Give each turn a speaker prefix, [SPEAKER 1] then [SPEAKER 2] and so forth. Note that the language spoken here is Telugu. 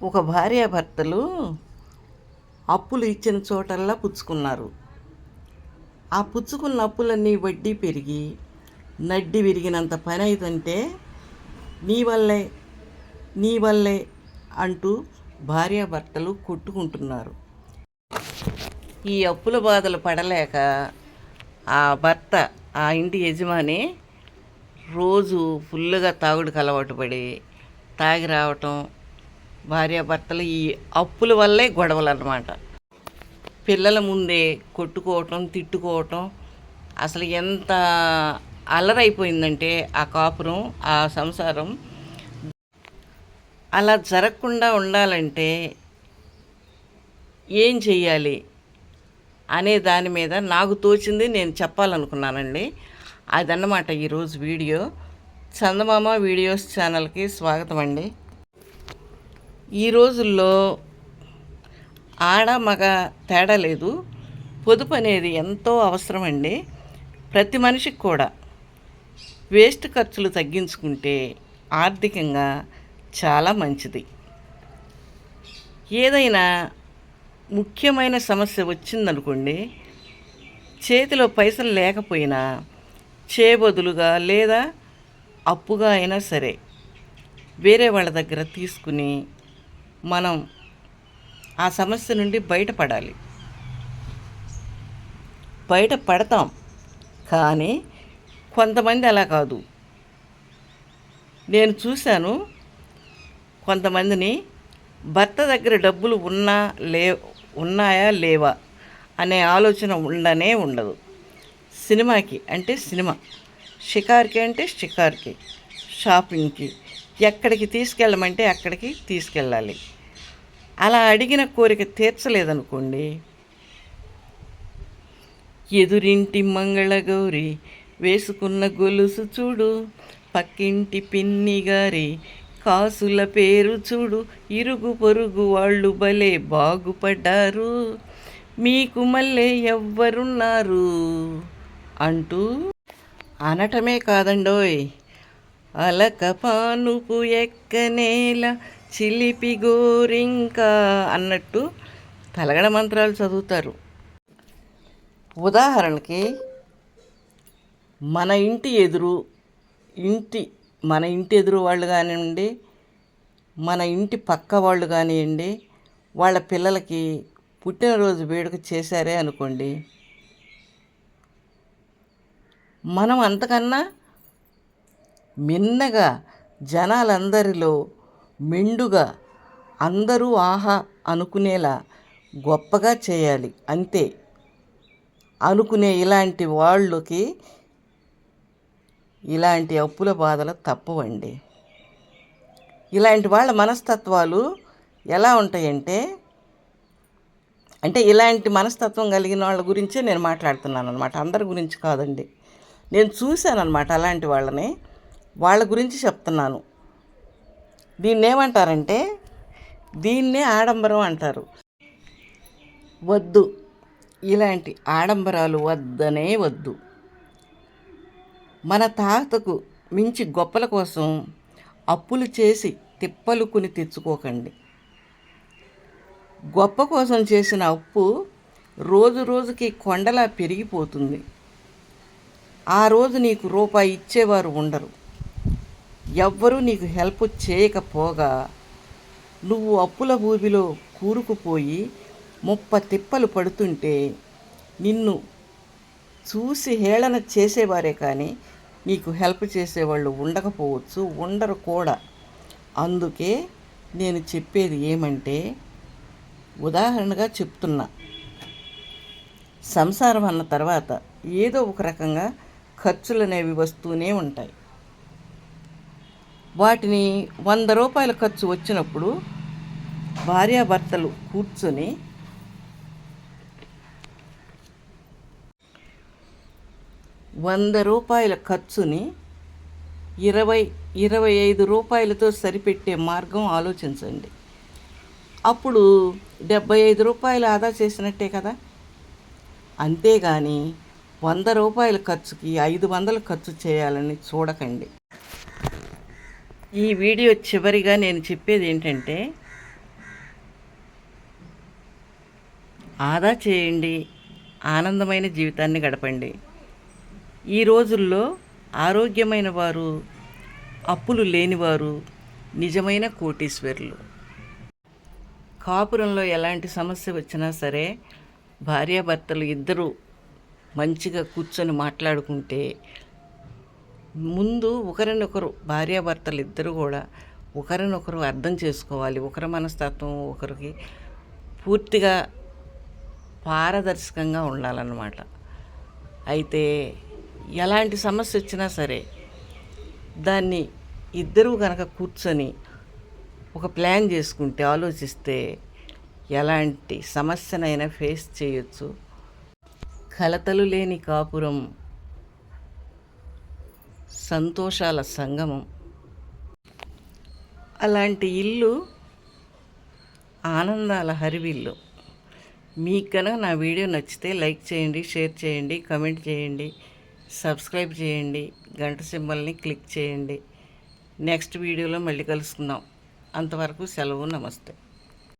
[SPEAKER 1] ఒక భార్యాభర్తలు అప్పులు ఇచ్చిన చోటల్లా పుచ్చుకున్నారు. ఆ పుచ్చుకున్న అప్పులన్నీ వడ్డీ పెరిగి నడ్డి విరిగినంత పని అవుతుంటే నీ వల్లే నీ వల్లే అంటూ భార్యాభర్తలు కొట్టుకుంటున్నారు. ఈ అప్పుల బాధలు పడలేక ఆ భర్త ఆ ఇంటి యజమాని రోజు ఫుల్గా తాగుడుకు అలవాటు పడి తాగి రావటం భార్యాభర్తలు ఈ అప్పుల వల్లే గొడవలు అన్నమాట పిల్లల ముందే కొట్టుకోవటం తిట్టుకోవటం అసలు ఎంత అల్లరైపోయిందంటే ఆ కాపురం ఆ సంసారం. అలా జరగకుండా ఉండాలంటే ఏం చెయ్యాలి అనే దాని మీద నాకు తోచింది నేను చెప్పాలనుకున్నానండి. అదన్నమాట ఈరోజు వీడియో. చందమామ వీడియోస్ ఛానల్కి స్వాగతం అండి ఈ రోజుల్లో ఆడ మగ తేడా లేదు. పొదుపు అనేది ఎంతో అవసరం అండి ప్రతి మనిషికి కూడా. వేస్ట్ ఖర్చులు తగ్గించుకుంటే ఆర్థికంగా చాలా మంచిది. ఏదైనా ముఖ్యమైన సమస్య వచ్చిందనుకోండి చేతిలో పైసలు లేకపోయినా చేయబదులుగా లేదా అప్పుగా అయినా సరే వేరే వాళ్ళ దగ్గర తీసుకుని మనం ఆ సమస్య నుండి బయటపడాలి. బయట పడతాం కానీ కొంతమంది అలా కాదు. నేను చూశాను కొంతమందిని భర్త దగ్గర డబ్బులు ఉన్నా లే ఉన్నాయా లేవా అనే ఆలోచన ఉండనే ఉండదు. సినిమాకి అంటే సినిమా. షికార్కి అంటే షికార్కి. షాపింగ్కి. ఎక్కడికి తీసుకెళ్ళమంటే అక్కడికి తీసుకెళ్ళాలి. అలా అడిగిన కోరిక తీర్చలేదనుకోండి. ఎదురింటి మంగళగౌరి వేసుకున్న గొలుసు చూడు పక్కింటి పిన్ని గారి కాసుల పేరు చూడు ఇరుగు పొరుగు వాళ్ళు భలే బాగుపడ్డారు. మీకు మళ్ళీ ఎవ్వరున్నారు అంటూ అనటమే కాదండోయ్. అలక పానుపు ఎక్కనేల చిలిపి గోరింక అన్నట్టు తలగడ మంత్రాలు చదువుతారు. ఉదాహరణకి మన ఇంటి ఎదురు ఇంటి మన ఇంటి ఎదురు వాళ్ళు కానివ్వండి మన ఇంటి పక్క వాళ్ళు కానివ్వండి వాళ్ళ పిల్లలకి పుట్టినరోజు వేడుక చేశారే అనుకోండి మనం అంతకన్నా మిన్నగా జనాలందరిలో మెండుగా అందరూ ఆహా అనుకునేలా గొప్పగా చేయాలి అంతే. అనుకునే ఇలాంటి వాళ్ళకి ఇలాంటి అప్పుల బాధలు తప్పవండి. ఇలాంటి వాళ్ళ మనస్తత్వాలు ఎలా ఉంటాయంటే అంటే ఇలాంటి మనస్తత్వం కలిగిన వాళ్ళ గురించే నేను మాట్లాడుతున్నాను అనమాట అందరి గురించి కాదండి. నేను చూశాను అనమాట అలాంటి వాళ్ళని. వాళ్ళ గురించి చెప్తున్నాను. దీన్ని ఏమంటారంటే దీన్నే ఆడంబరం అంటారు. వద్దు. ఇలాంటి ఆడంబరాలు వద్దనే వద్దు. మన తాతకు మించి గొప్పల కోసం అప్పులు చేసి తిప్పలు కొని తెచ్చుకోకండి. గొప్ప కోసం చేసిన అప్పు రోజు రోజుకి కొండలా పెరిగిపోతుంది. ఆ రోజు నీకు రూపాయి ఇచ్చేవారు ఉండరు. ఎవ్వరూ నీకు హెల్ప్ చేయకపోగా నువ్వు అప్పుల ఊబిలో కూరుకుపోయి ముప్ప తిప్పలు పడుతుంటే నిన్ను చూసి హేళన చేసేవారే కానీ నీకు హెల్ప్ చేసేవాళ్ళు ఉండకపోవచ్చు ఉండరు కూడా. అందుకే నేను చెప్పేది ఏమంటే ఉదాహరణగా చెప్తున్నా. సంసారం అన్న తర్వాత ఏదో ఒక రకంగా ఖర్చులు అనేవి వస్తూనే ఉంటాయి. వాటిని వంద రూపాయల ఖర్చు వచ్చినప్పుడు భార్యాభర్తలు కూర్చొని వంద రూపాయల ఖర్చుని ఇరవై ఇరవై ఐదు రూపాయలతో సరిపెట్టే మార్గం ఆలోచించండి. అప్పుడు డెబ్బై ఐదు రూపాయలు ఆదా చేసినట్టే కదా? అంతేగాని వంద రూపాయల ఖర్చుకి ఐదు వందలు ఖర్చు చేయాలని చూడకండి. ఈ వీడియో చివరిగా నేను చెప్పేది ఏంటంటే ఆదా చేయండి ఆనందమైన జీవితాన్ని గడపండి. ఈ రోజుల్లో ఆరోగ్యమైన వారు అప్పులు లేనివారు నిజమైన కోటీశ్వరులు. కాపురంలో ఎలాంటి సమస్య వచ్చినా సరే భార్యాభర్తలు ఇద్దరూ మంచిగా కూర్చొని మాట్లాడుకుంటే ముందు ఒకరినొకరు భార్యాభర్తలు ఇద్దరు కూడా ఒకరినొకరు అర్థం చేసుకోవాలి. ఒకరి మనస్తత్వం ఒకరికి పూర్తిగా పారదర్శకంగా ఉండాలన్నమాట. అయితే ఎలాంటి సమస్య వచ్చినా సరే దాన్ని ఇద్దరూ కనుక కూర్చొని ఒక ప్లాన్ చేసుకుంటే ఆలోచిస్తే ఎలాంటి సమస్యనైనా ఫేస్ చేయొచ్చు. కలతలు లేని కాపురం సంతోషాల సంగమం. అలాంటి ఇల్లు ఆనందాల హరివిల్లు. మీకు కనుక నా వీడియో నచ్చితే లైక్ చేయండి షేర్ చేయండి కమెంట్ చేయండి సబ్స్క్రైబ్ చేయండి గంట సింబల్ని క్లిక్ చేయండి. నెక్స్ట్ వీడియోలో మళ్ళీ కలుసుకుందాం. అంతవరకు సెలవు నమస్తే.